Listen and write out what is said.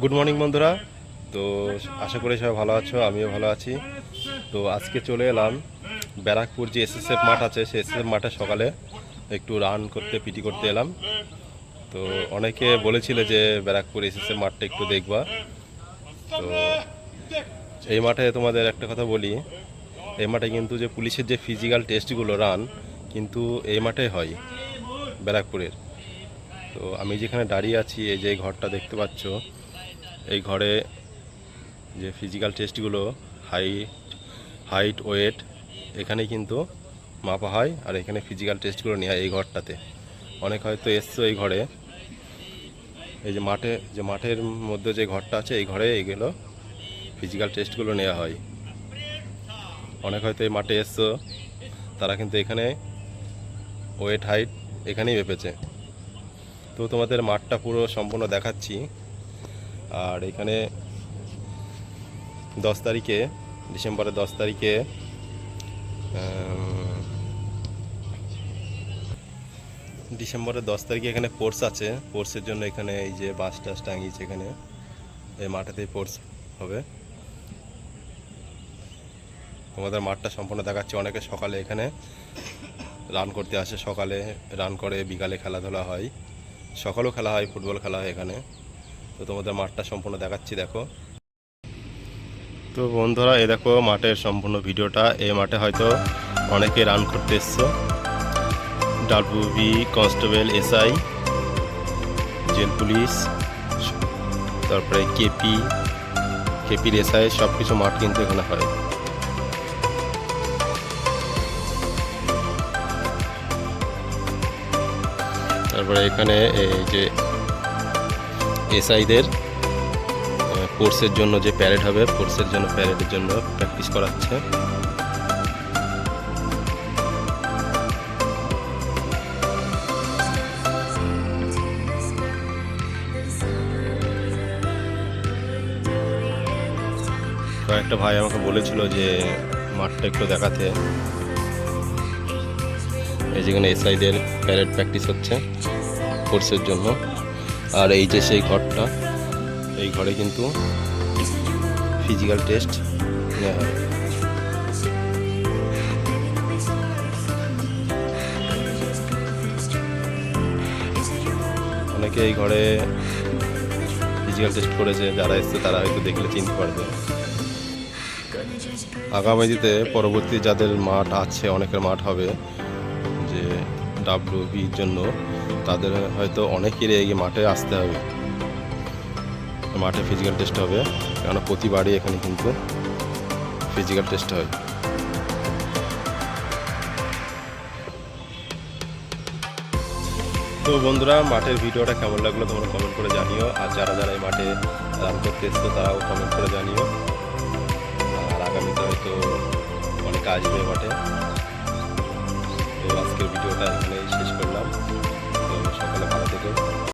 Good morning বন্ধুরা। তো আশা করি সবাই ভালো আছো, আমিও ভালো আছি। তো আজকে চলে এলাম ব্যারাকপুর যে এসএসএফ মাঠ আছে, সেই এসএসএফ মাঠে সকালে একটু রান করতে পিটি করতে এলাম। তো অনেকে বলেছিল যে ব্যারাকপুর এসএসএফ মাঠটা একটু দেখবা। তো এই মাঠে তোমাদের একটা কথা বলি, এই মাঠে কিন্তু যে পুলিশের যে ফিজিক্যাল টেস্টগুলো রান কিন্তু এই মাঠে হয় ব্যারাকপুরের। তো আমি যেখানে দাঁড়িয়ে আছি, এই যে ঘরটা দেখতে পাচ্ছ, এই ঘরে যে ফিজিক্যাল টেস্টগুলো হাইট হাইট ওয়েট এখানে কিন্তু মাপা হয় আর এখানে ফিজিক্যাল টেস্টগুলো নেওয়া হয় এই ঘরটাতে। অনেক হয়তো এসছো এই ঘরে। এই যে মাঠে, যে মাঠের মধ্যে যে ঘরটা আছে, এই ঘরে এগুলো ফিজিক্যাল টেস্টগুলো নেওয়া হয়। অনেক হয়তো এই মাঠে এসছো, তারা কিন্তু এখানে ওয়েট হাইট এখানেই মেপেছে তো তোমাদের মাঠটা পুরো সম্পূর্ণ দেখাচ্ছি। আর এখানে দশ তারিখে, ডিসেম্বরের দশ তারিখে ডিসেম্বরের দশ তারিখে এখানে পোর্স আছে। পোর্সের জন্য এখানে এই যে বাস টাস টাঙিয়েছে এখানে। এই মাঠেতেই পোর্স হবে। তোমাদের মাঠটা সম্পূর্ণ দেখাচ্ছি। অনেকে সকালে এখানে রান করতে আসে। সকালে রান করে, বিকালে খেলাধুলা হয়। সকালেও খেলা হয়, ফুটবল খেলা হয় এখানে। তো তোমাদের মাঠটা সম্পূর্ণ দেখাচ্ছি, দেখো। তো বন্ধুরা এ দেখো মাঠের সম্পূর্ণ ভিডিওটা। এই মাঠে হয়তো অনেকে রান করতে এসছো। WB constable SI jail police, তারপরে কেপি কেপির এসআই সব কিছু মাঠ কিন্তু এখানে হয়। তারপরে এখানে এই যে এসআইদের কোর্সের জন্য যে প্যারেড হবে, কোর্সের জন্য প্যারেডের জন্য প্র্যাকটিস করাচ্ছে। কয়েকটা ভাই আমাকে বলেছিল যে মাঠটা একটু দেখাতে। এই যেখানে এসআইদের প্যারেড প্র্যাকটিস হচ্ছে। কোর্সের জন্য। আর এই যে সেই ঘরটা, এই ঘরে কিন্তু ফিজিক্যাল টেস্ট নেওয়া হয়। অনেকে এই ঘরে ফিজিক্যাল টেস্ট করেছে, যারা এসছে তারা হয়তো দেখলে চিনতে পারবে। আগামীতে পরবর্তী যাদের মাঠ আছে, অনেকের মাঠ হবে। ডাব্লিউ বির জন্য তাদের হয়তো অনেকেরই এই মাঠে আসতে হবে। মাঠে ফিজিক্যাল টেস্ট হবে, কেননা প্রতিবারই এখানে কিন্তু ফিজিক্যাল টেস্ট হয়। তো বন্ধুরা, মাঠের ভিডিওটা কেমন লাগল তোমরা কমেন্ট করে জানিও, আর যারা যারা এই মাঠে রান করতে এসছো, তারাও কমেন্ট করে জানিও। আর আগামীতে হয়তো অনেক আসবে মাঠে। আজকের ভিডিওটা এখানেই শেষ করলাম। সকালে ভালো থেকো।